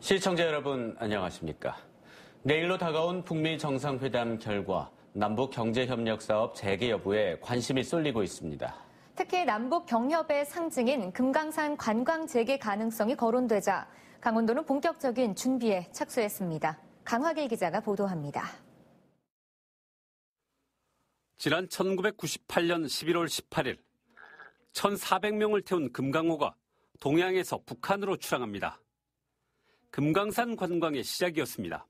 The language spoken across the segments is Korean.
시청자 여러분 안녕하십니까? 내일로 다가온 북미 정상회담 결과 남북 경제협력 사업 재개 여부에 관심이 쏠리고 있습니다. 특히 남북 경협의 상징인 금강산 관광 재개 가능성이 거론되자 강원도는 본격적인 준비에 착수했습니다. 강화길 기자가 보도합니다. 지난 1998년 11월 18일 1,400명을 태운 금강호가 동해안에서 북한으로 출항합니다. 금강산 관광의 시작이었습니다.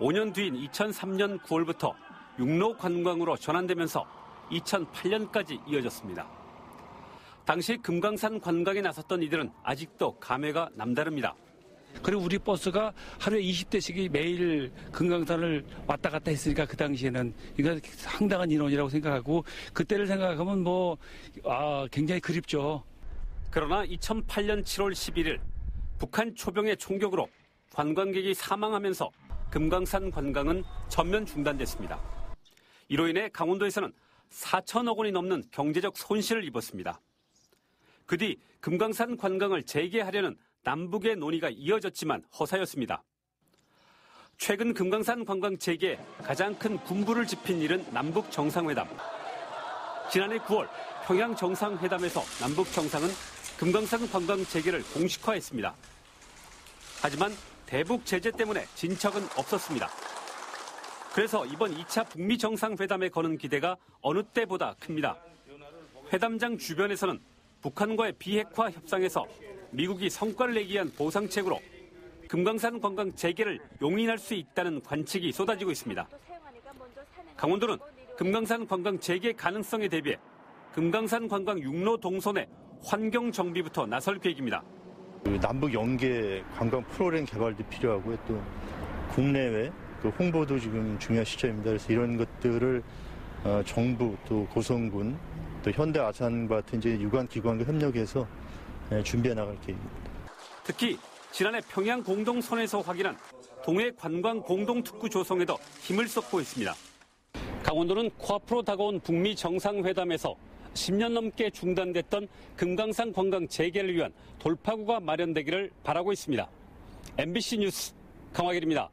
5년 뒤인 2003년 9월부터 육로 관광으로 전환되면서 2008년까지 이어졌습니다. 당시 금강산 관광에 나섰던 이들은 아직도 감회가 남다릅니다. 그리고 우리 버스가 하루에 20대씩이 매일 금강산을 왔다 갔다 했으니까 그 당시에는 이거 상당한 인원이라고 생각하고 그때를 생각하면 뭐 아, 굉장히 그립죠. 그러나 2008년 7월 11일 북한 초병의 총격으로 관광객이 사망하면서 금강산 관광은 전면 중단됐습니다. 이로 인해 강원도에서는 4천억 원이 넘는 경제적 손실을 입었습니다. 그 뒤 금강산 관광을 재개하려는 남북의 논의가 이어졌지만 허사였습니다. 최근 금강산 관광 재개에 가장 큰 군부를 지핀 일은 남북 정상회담. 지난해 9월 평양 정상회담에서 남북 정상은 금강산 관광 재개를 공식화했습니다. 하지만 대북 제재 때문에 진척은 없었습니다. 그래서 이번 2차 북미 정상회담에 거는 기대가 어느 때보다 큽니다. 회담장 주변에서는 북한과의 비핵화 협상에서 미국이 성과를 내기 위한 보상책으로 금강산 관광 재개를 용인할 수 있다는 관측이 쏟아지고 있습니다. 강원도는 금강산 관광 재개 가능성에 대비해 금강산 관광 육로 동선의 환경 정비부터 나설 계획입니다. 그 남북 연계 관광 프로그램 개발도 필요하고요. 또 국내외 또 홍보도 지금 중요한 시점입니다. 그래서 이런 것들을 어, 정부 또 고성군 또 현대 아산과 같은 이제 유관 기관과 협력해서 예, 준비해 나갈 계획입니다. 특히 지난해 평양 공동선에서 확인한 동해 관광 공동특구 조성에도 힘을 쏟고 있습니다. 강원도는 코앞으로 다가온 북미 정상회담에서 10년 넘게 중단됐던 금강산 관광 재개를 위한 돌파구가 마련되기를 바라고 있습니다. MBC 뉴스 강화길입니다.